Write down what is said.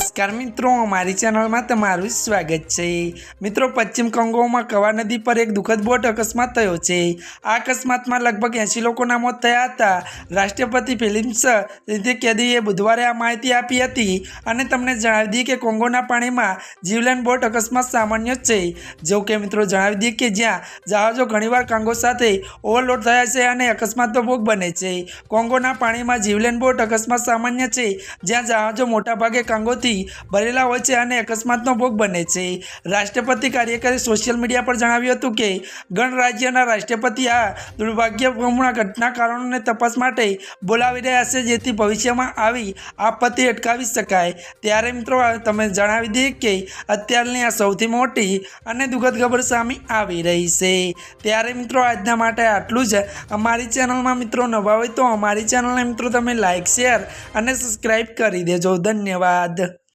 નમસ્કાર મિત્રો અમારી ચેનલમાં તમારું સ્વાગત છે. મિત્રો, પશ્ચિમ કંગોમાં કવા નદી પર એક દુઃખદ બોટ અકસ્માત થયો છે. આ અકસ્માતમાં લગભગ એંશી લોકોના મોત થયા હતા. રાષ્ટ્રપતિ ફિલિપ્સ રીતે કેદીએ બુધવારે આ માહિતી આપી હતી અને તમને જણાવી દઈએ કે કોંગોના પાણીમાં જીવલેણ બોટ અકસ્માત સામાન્ય છે. જો કે મિત્રો, જણાવી દઈએ કે જ્યાં જહાજો ઘણીવાર કાંગો સાથે ઓવરલોડ થયા છે અને અકસ્માતનો ભોગ બને છે. કોંગોના પાણીમાં જીવલેણ બોટ અકસ્માત સામાન્ય છે. જ્યાં જહાજો મોટાભાગે કાંગોથી ભરેલા હોય છે અને અકસ્માતનો ભોગ બને છે. રાષ્ટ્રપતિ કાર્યકરે સોશિયલ મીડિયા પર જણાવ્યું હતું કે ગણરાજ્યના રાષ્ટ્રપતિ આ દુર્ભાગ્યપૂર્ણ ઘટના કારણોને તપાસ માટે બોલાવી રહ્યા છે, જેથી ભવિષ્યમાં આવી આપત્તિ અટકાવી શકાય. ત્યારે મિત્રો, તમે જણાવી દઈએ કે, અત્યારની આ સૌથી મોટી અને દુઃખદ ખબર સામે આવી રહી છે. ત્યારે મિત્રો, આજના માટે આટલું જ. અમારી ચેનલમાં મિત્રો નવા હોય તો અમારી ચેનલને મિત્રો તમે લાઇક શેર અને સબસ્ક્રાઈબ કરી દેજો. ધન્યવાદ.